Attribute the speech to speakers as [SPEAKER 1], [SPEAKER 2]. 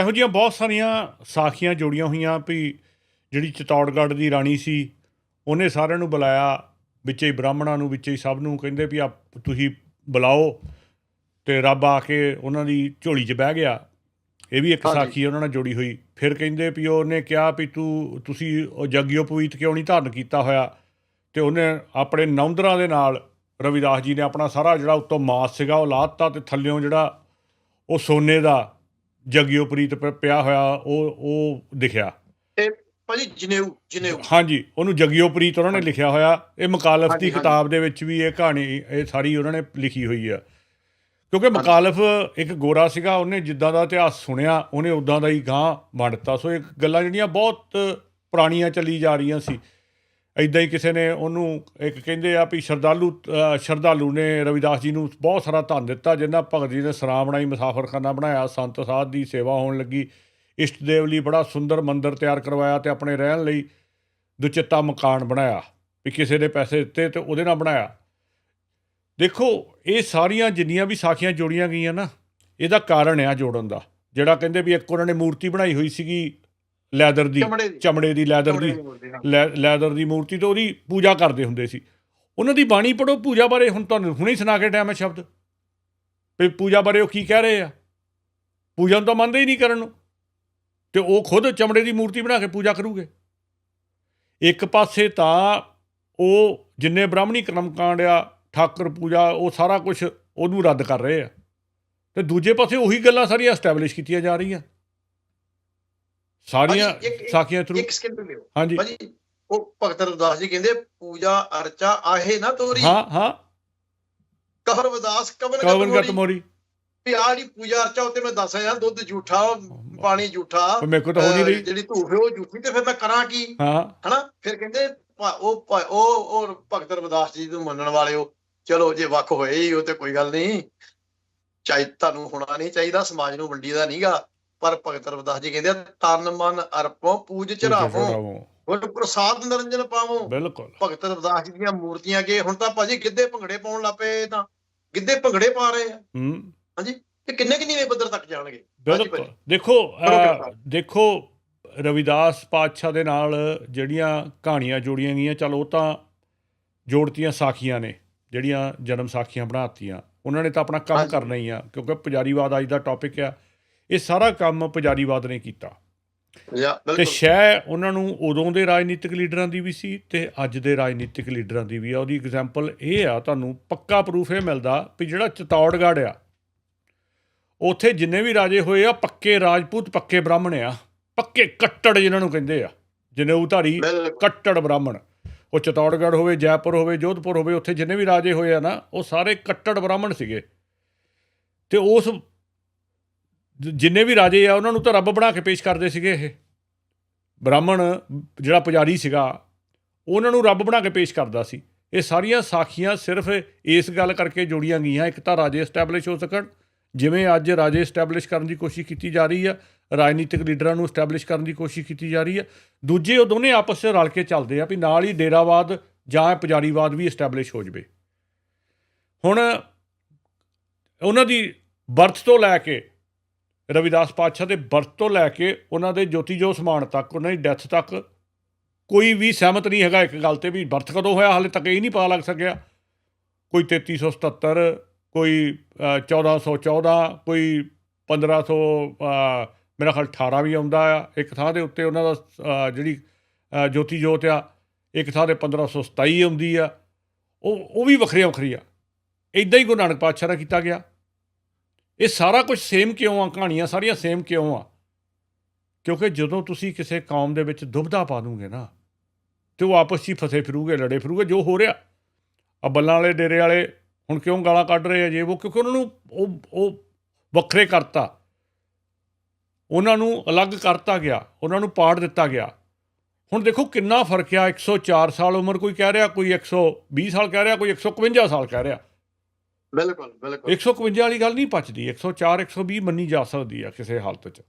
[SPEAKER 1] ਇਹੋ ਜਿਹੀਆਂ ਬਹੁਤ ਸਾਰੀਆਂ ਸਾਖੀਆਂ ਜੋੜੀਆਂ ਹੋਈਆਂ ਵੀ ਜਿਹੜੀ ਚਿਤੌੜਗੜ੍ਹ ਦੀ ਰਾਣੀ ਸੀ ਉਹਨੇ ਸਾਰਿਆਂ ਨੂੰ ਬੁਲਾਇਆ ਵਿੱਚੇ ਹੀ ਬ੍ਰਾਹਮਣਾਂ ਨੂੰ ਵਿੱਚੇ ਹੀ ਸਭ ਨੂੰ ਕਹਿੰਦੇ ਵੀ ਆਪ ਤੁਸੀਂ ਬੁਲਾਓ ਤੇ ਰੱਬ ਆ ਕੇ ਉਹਨਾਂ ਦੀ ਝੋਲੀ 'ਚ ਬਹਿ ਗਿਆ। ਇਹ ਵੀ ਇੱਕ। ਸਾਖੀ ਉਹਨਾਂ ਨਾਲ ਜੋੜੀ ਹੋਈ। ਫਿਰ ਕਹਿੰਦੇ ਵੀ ਉਹਨੇ ਕਿਹਾ ਵੀ ਤੂੰ ਤੁਸੀਂ ਉਹ ਜਗਿਓਪਵੀਤ ਕਿਉਂ ਨਹੀਂ ਧਾਰਨ ਕੀਤਾ ਹੋਇਆ? ਤੇ ਉਹਨੇ ਆਪਣੇ ਨੌਂਦਰਾਂ ਦੇ ਨਾਲ ਰਵਿਦਾਸ ਜੀ ਨੇ ਆਪਣਾ ਸਾਰਾ ਜਿਹੜਾ ਉੱਤੋਂ ਮਾਸ ਸੀਗਾ ਉਹ ਲਾਤਾ ਤੇ ਥੱਲਿਓਂ ਜਿਹੜਾ ਉਹ ਸੋਨੇ ਦਾ ਜਗਿਓਪ੍ਰੀਤ ਪ- ਪਿਆ ਹੋਇਆ ਉਹ ਉਹ ਦਿਖਿਆ
[SPEAKER 2] ਭਾਜੀ ਜਨੇਊ ਜਨੇਊ।
[SPEAKER 1] ਹਾਂਜੀ ਉਹਨੂੰ ਜਗਿਓਪ੍ਰੀਤ ਉਹਨਾਂ ਨੇ ਲਿਖਿਆ ਹੋਇਆ। ਇਹ ਮੁਕਾਲਫ
[SPEAKER 2] ਹਾਂਜੀ,
[SPEAKER 1] ਦੀ
[SPEAKER 2] ਹਾਂਜੀ।
[SPEAKER 1] ਕਿਤਾਬ ਦੇ ਵਿੱਚ ਵੀ ਇਹ ਕਹਾਣੀ ਇਹ ਸਾਰੀ ਉਹਨਾਂ ਨੇ ਲਿਖੀ ਹੋਈ ਆ। ਕਿਉਂਕਿ ਮੁਕਾਲਫ ਇੱਕ ਗੋਰਾ ਸੀਗਾ ਉਹਨੇ ਜਿੱਦਾਂ ਦਾ ਇਤਿਹਾਸ ਸੁਣਿਆ ਉਹਨੇ ਉਦਾਂ ਦਾ ਹੀ ਗਾਂ ਵੰਡਤਾ ਸੋ ਇਹ ਗੱਲਾਂ ਜਿਹੜੀਆਂ ਬਹੁਤ ਪੁਰਾਣੀਆਂ ਚੱਲੀ ਜਾ ਰਹੀਆਂ ਸੀ। ਐਦਾਂ ਹੀ ਕਿਸੇ ਨੇ ਉਹਨੂੰ ਇੱਕ ਕਹਿੰਦੇ ਆ ਵੀ ਸ਼ਰਧਾਲੂ ਅ, ਸ਼ਰਧਾਲੂ ਨੇ ਰਵਿਦਾਸ ਜੀ ਨੂੰ ਬਹੁਤ ਸਾਰਾ ਧਨ ਦਿੱਤਾ ਜਿੰਨਾ ਭਗਤ ਜੀ ਨੇ ਸਰਾਂ ਬਣਾਈ ਮੁਸਾਫਰਖਾਨਾ ਬਣਾਇਆ ਸੰਤ ਸਾਧ ਦੀ ਸੇਵਾ ਹੋਣ ਲੱਗੀ ਇਸ਼ਟ ਦੇਵ ਲਈ ਬੜਾ ਸੁੰਦਰ ਮੰਦਿਰ ਤਿਆਰ ਕਰਵਾਇਆ ਤੇ ਆਪਣੇ ਰਹਿਣ ਲਈ ਦੁਚਿੱਤਾ ਮਕਾਨ ਬਣਾਇਆ ਵੀ ਕਿਸੇ ਦੇ ਪੈਸੇ ਦਿੱਤੇ ਤੇ ਉਹਦੇ ਨਾਲ ਬਣਾਇਆ। ਦੇਖੋ ਇਹ ਸਾਰੀਆਂ ਜਿੰਨੀਆਂ ਵੀ ਸਾਖੀਆਂ ਜੋੜੀਆਂ ਗਈਆਂ ਨਾ ਇਹਦਾ ਕਾਰਨ ਆ ਜੋੜਨ ਦਾ ਜਿਹੜਾ ਕਹਿੰਦੇ ਵੀ ਇੱਕ ਉਹਨਾਂ ਨੇ ਮੂਰਤੀ ਬਣਾਈ ਹੋਈ ਸੀਗੀ ਲੈਦਰ ਦੀ
[SPEAKER 2] ਚਮੜੇ ਦੀ।
[SPEAKER 1] ਲੈਦਰ ਦੀ ਲੈਦਰ ਦੀ ਮੂਰਤੀ ਤੇ ਉਹਦੀ ਪੂਜਾ ਕਰਦੇ ਹੁੰਦੇ ਸੀ। ਉਹਨਾਂ ਦੀ ਬਾਣੀ ਪੜੋ ਪੂਜਾ ਬਾਰੇ ਹੁਣ ਤੁਹਾਨੂੰ ਹੁਣੇ ਸੁਣਾ ਕੇ ਟਾਈਮ ਹੈ ਸ਼ਬਦ। ਵੀ ਪੂਜਾ ਬਾਰੇ ਉਹ ਕੀ ਕਹਿ ਰਹੇ ਆ? ਪੂਜਾ ਨੂੰ ਤਾਂ ਮੰਨਦੇ ਹੀ ਨਹੀਂ ਕਰਨ ਨੂੰ। ਤੇ ਉਹ ਖੁਦ ਚਮੜੇ ਦੀ ਮੂਰਤੀ ਬਣਾ ਕੇ ਪੂਜਾ ਕਰੂਗੇ। ਇੱਕ ਪਾਸੇ ਤਾਂ ਉਹ ਜਿੰਨੇ ਬ੍ਰਾਹਮਣੀ ਕਰਮਕਾਂਡ ਆ ਠਾਕਰ ਪੂਜਾ ਉਹ ਸਾਰਾ ਕੁਝ ਉਹਨੂੰ ਰੱਦ ਕਰ ਰਹੇ ਆ। ਤੇ ਦੂਜੇ ਪਾਸੇ ਉਹੀ ਗੱਲਾਂ ਸਾਰੀਆਂ ਐਸਟੈਬਲਿਸ਼ ਕੀਤੀਆਂ ਜਾ ਰਹੀਆਂ। ਸਾਰੀਆਂ ਸਾਖੀਆਂ ਥਰੂ
[SPEAKER 2] ਇੱਕ ਸਕਿੰਟ ਲਿਓ
[SPEAKER 1] ਹਾਂਜੀ।
[SPEAKER 2] ਭਾਜੀ ਉਹ ਭਗਤ ਰਵਿਦਾਸ ਜੀ ਕਹਿੰਦੇ ਪੂਜਾ ਅਰਚਾ ਆਹੇ ਨਾ ਤੋਰੀ।
[SPEAKER 1] ਹਾਂ ਹਾਂ।
[SPEAKER 2] ਕਹਰ ਵਿਦਾਸ ਕਵਨ
[SPEAKER 1] ਕਵਨ ਗਤ ਮੋਰੀ
[SPEAKER 2] ਵੀ ਆਹ ਜਿਹੜੀ ਪੂਜਾ ਅਰਚਾ ਉੱਤੇ ਮੈਂ ਦੱਸ ਰਿਹਾ ਦੁੱਧ ਝੂਠਾ ਪਾਣੀ ਝੂਠਾ
[SPEAKER 1] ਮੇਰੇ ਕੋਲ ਤਾਂ ਹੋ ਨਹੀਂ ਰਹੀ।
[SPEAKER 2] ਜਿਹੜੀ ਧੂਫ ਹੈ ਉਹ ਝੂਠੀ ਤੇ ਫਿਰ ਮੈਂ ਕਰਾਂ ਕੀ?
[SPEAKER 1] ਹਾਂ।
[SPEAKER 2] ਹਨਾ? ਫਿਰ ਕਹਿੰਦੇ ਉਹ ਉਹ ਉਹ ਭਗਤ ਰਵਿਦਾਸ ਜੀ ਨੂੰ ਮੰਨਣ ਵਾਲਿਓ ਚਲੋ ਜੇ ਵੱਖ ਹੋਏ ਹੀ ਉਹ ਤੇ ਕੋਈ ਗੱਲ ਨਹੀਂ। ਚਾਹੀ ਤੁਹਾਨੂੰ ਹੋਣਾ ਨਹੀਂ ਚਾਹੀਦਾ ਸਮਾਜ ਨੂੰ ਵੰਡੀ ਦਾ ਨਹੀਂਗਾ ਪਰ ਭਗਤ ਰਵਿਦਾਸ ਜੀ ਕਹਿੰਦੇ ਤਨ ਮਨ ਅਰਪੋ ਪੂਜ ਚੜਾਵੋ। ਗੁਰ ਪ੍ਰਸਾਦ ਨਿਰੰਜਨ ਪਾਵੋ।
[SPEAKER 1] ਬਿਲਕੁਲ।
[SPEAKER 2] ਭਗਤ ਰਵਿਦਾਸ ਜੀ ਦੀਆਂ ਮੂਰਤੀਆਂ ਅੱਗੇ ਹੁਣ ਤਾਂ ਭਾਜੀ ਗਿੱਧੇ ਭੰਗੜੇ ਪਾਉਣ ਲੱਪੇ ਤਾਂ। ਗਿੱਧੇ ਭੰਗੜੇ ਪਾ ਰਹੇ ਆ।
[SPEAKER 1] ਹੂੰ।
[SPEAKER 2] ਤੇ ਕਿੰਨੇ ਕਿੰਨੇ ਪੱਧਰ ਤੱਕ ਜਾਣਗੇ? ਹਾਂਜੀ
[SPEAKER 1] ਬਿਲਕੁਲ। ਦੇਖੋ। ਦੇਖੋ ਰਵਿਦਾਸ ਪਾਤਸ਼ਾਹ ਦੇ ਨਾਲ ਜਿਹੜੀਆਂ ਕਹਾਣੀਆਂ ਜੋੜੀਆਂ ਗਈਆਂ ਚਲ ਉਹ ਤਾਂ ਜੋੜਤੀਆਂ ਸਾਖੀਆਂ ਨੇ ਜਿਹੜੀਆਂ ਜਨਮ ਸਾਖੀਆਂ ਬਣਾਤੀਆਂ। ਉਹਨਾਂ ਨੇ ਤਾਂ ਆਪਣਾ ਕੰਮ
[SPEAKER 2] ਹਾਂਜੀ।
[SPEAKER 1] ਕਰਨਾ ਹੀ ਆ ਕਿਉਂਕਿ ਪੁਜਾਰੀਵਾਦ ਅੱਜ ਦਾ ਟੌਪਿਕ ਆ। ਇਹ ਸਾਰਾ ਕੰਮ ਪੁਜਾਰੀਵਾਦ ਨੇ ਕੀਤਾ। ਤੇ
[SPEAKER 2] ਬਿਲਕੁਲ।
[SPEAKER 1] ਸ਼ੈ ਉਹਨਾਂ ਨੂੰ ਉਦੋਂ ਦੇ ਰਾਜਨੀਤਿਕ ਲੀਡਰਾਂ ਦੀ ਵੀ ਸੀ ਤੇ ਅੱਜ ਦੇ ਰਾਜਨੀਤਿਕ ਲੀਡਰਾਂ ਦੀ ਵੀ ਆ। ਉਹਦੀ ਐਗਜ਼ਾਮਪਲ ਇਹ ਆ ਤੁਹਾਨੂੰ ਪੱਕਾ ਪ੍ਰੂਫ ਇਹ ਮਿਲਦਾ ਵੀ ਜਿਹੜਾ ਚਤੌੜਗੜ੍ਹ ਆ ਉੱਥੇ ਜਿੰਨੇ ਵੀ ਰਾਜੇ ਹੋਏ ਆ ਪੱਕੇ ਰਾਜਪੂਤ ਪੱਕੇ ਬ੍ਰਾਹਮਣ ਆ। ਪੱਕੇ ਕੱਟੜ ਜਿਨ੍ਹਾਂ ਨੂੰ ਕਹਿੰਦੇ ਆ ਜਨੇਊਧਾਰੀ ਕੱਟੜ ਬ੍ਰਾਹਮਣ। ਉਹ ਚਤੌੜਗੜ੍ਹ ਹੋਵੇ ਜੈਪੁਰ ਹੋਵੇ ਜੋਧਪੁਰ ਹੋਵੇ ਉੱਥੇ ਜਿੰਨੇ ਵੀ ਰਾਜੇ ਹੋਏ ਆ ਨਾ ਉਹ ਸਾਰੇ ਕੱਟੜ ਬ੍ਰਾਹਮਣ ਸੀਗੇ। ਤੇ ਉਸ ਜਿੰਨੇ ਵੀ ਰਾਜੇ ਆ, ਉਹਨਾਂ ਨੂੰ ਤਾਂ ਰੱਬ ਬਣਾ ਕੇ ਪੇਸ਼ ਕਰਦੇ ਸੀਗੇ ਇਹ। ਬ੍ਰਾਹਮਣ ਜਿਹੜਾ ਪੁਜਾਰੀ ਸੀਗਾ, ਉਹਨਾਂ ਨੂੰ ਰੱਬ ਬਣਾ ਕੇ ਪੇਸ਼ ਕਰਦਾ ਸੀ। ਇਹ ਸਾਰੀਆਂ ਸਾਖੀਆਂ ਸਿਰਫ ਇਸ ਗੱਲ ਕਰਕੇ ਜੋੜੀਆਂ ਗਈਆਂ। ਇੱਕ ਤਾਂ ਰਾਜੇ ਐਸਟੈਬਲਿਸ਼ ਹੋ ਸਕਣ, ਜਿਵੇਂ ਅੱਜ ਰਾਜੇ ਐਸਟੈਬਲਿਸ਼ ਕਰਨ ਦੀ ਕੋਸ਼ਿਸ਼ ਕੀਤੀ ਜਾ ਰਹੀ ਆ, ਰਾਜਨੀਤਿਕ ਲੀਡਰਾਂ ਨੂੰ ਐਸਟੈਬਲਿਸ਼ ਕਰਨ ਦੀ ਕੋਸ਼ਿਸ਼ ਕੀਤੀ ਜਾ ਰਹੀ ਆ। ਦੂਜੇ ਉਹ ਦੋਨੇ ਆਪਸ 'ਚ ਰਲ ਕੇ ਚੱਲਦੇ ਆ ਵੀ ਨਾਲ ਹੀ ਡੇਰਾਵਾਦ ਜਾਂ ਪੁਜਾਰੀਵਾਦ ਵੀ ਐਸਟੈਬਲਿਸ਼ ਹੋ ਜਵੇ। ਹੁਣ ਉਹਨਾਂ ਦੀ ਬਰਥ ਤੋਂ ਲੈ ਕੇ ਰਵਿਦਾਸ ਪਾਤਸ਼ਾਹ ਦੇ ਬਰਥ ਤੋਂ ਲੈ ਕੇ ਉਹਨਾਂ ਦੇ ਜੋਤੀ ਜੋ ਸਮਾਨ ਤੱਕ ਉਹਨਾਂ ਦੀ ਡੈਥ ਤੱਕ ਕੋਈ ਵੀ ਸਹਿਮਤ ਨਹੀਂ ਹੈਗਾ ਇੱਕ ਗੱਲ ਤੇ ਵੀ ਬਰਥ ਕਦੋਂ ਹੋਇਆ ਹਾਲੇ ਤੱਕ ਇਹ ਨਹੀਂ ਪਤਾ ਲੱਗ ਸਕਿਆ। ਕੋਈ 3377 ਕੋਈ ਅ, 1414 ਕੋਈ 1500 ਅ, ਮੇਰਾ ਖਿਆਲ 18 ਵੀ ਆਉਂਦਾ ਆ। ਇੱਕ ਥਾਂ ਦੇ ਉੱਤੇ ਉਹਨਾਂ ਦਾ ਜਿਹੜੀ ਜੋਤੀ ਜੋਤ ਆ ਇੱਕ ਥਾਂ ਤੇ 1527 ਆਉਂਦੀ ਆ। ਉਹ ਉਹ ਵੀ ਵੱਖਰੀਆਂ ਵੱਖਰੀਆਂ। ਇਦਾਂ ਹੀ ਗੁਰੂ ਨਾਨਕ ਪਾਤਸ਼ਾਹ ਦਾ ਕੀਤਾ ਗਿਆ। ਇਹ ਸਾਰਾ ਕੁਝ ਸੇਮ ਕਿਉਂ ਆ ਕਹਾਣੀਆਂ ਸਾਰੀਆਂ ਸੇਮ ਕਿਉਂ ਆ? ਕਿਉਂਕਿ ਜਦੋਂ ਤੁਸੀਂ ਕਿਸੇ ਕੌਮ ਦੇ ਵਿੱਚ ਦੁਬਧਾ ਪਾ ਦੂਗੇ ਨਾ, ਤੇ ਉਹ ਆਪਸ 'ਚ ਹੀ ਫਸੇ ਫਿਰੂਗੇ, ਲੜੇ ਫਿਰੂਗੇ, ਜੋ ਹੋ ਰਿਹਾ। ਆ ਬੱਲਾਂ ਵਾਲੇ, ਡੇਰੇ ਵਾਲੇ ਹੁਣ ਕਿਉਂ ਗਾਲਾਂ ਕੱਢ ਰਹੇ ਆ ਜੇ ਉਹ? ਕਿਉਂਕਿ ਉਹਨਾਂ ਨੂੰ ਉਹ ਉਹ ਵੱਖਰੇ ਕਰਤਾ। ਉਹਨਾਂ ਨੂੰ ਅਲੱਗ ਕਰਤਾ ਗਿਆ, ਉਹਨਾਂ ਨੂੰ ਪਾੜ ਦਿੱਤਾ ਗਿਆ। ਹੁਣ ਦੇਖੋ ਕਿੰਨਾ ਫ਼ਰਕ ਆ 104 ਸਾਲ ਉਮਰ ਕੋਈ ਕਹਿ ਰਿਹਾ, ਕੋਈ 120 ਸਾਲ ਕਹਿ ਰਿਹਾ, ਕੋਈ 151 ਸਾਲ ਕਹਿ ਰਿਹਾ।
[SPEAKER 2] ਬਿਲਕੁਲ ਬਿਲਕੁਲ।
[SPEAKER 1] 151 ਵਾਲੀ ਗੱਲ ਨਹੀਂ ਪਚਦੀ 104 120 ਮੰਨੀ ਜਾ ਸਕਦੀ ਆ ਕਿਸੇ ਹਾਲਤ 'ਚ।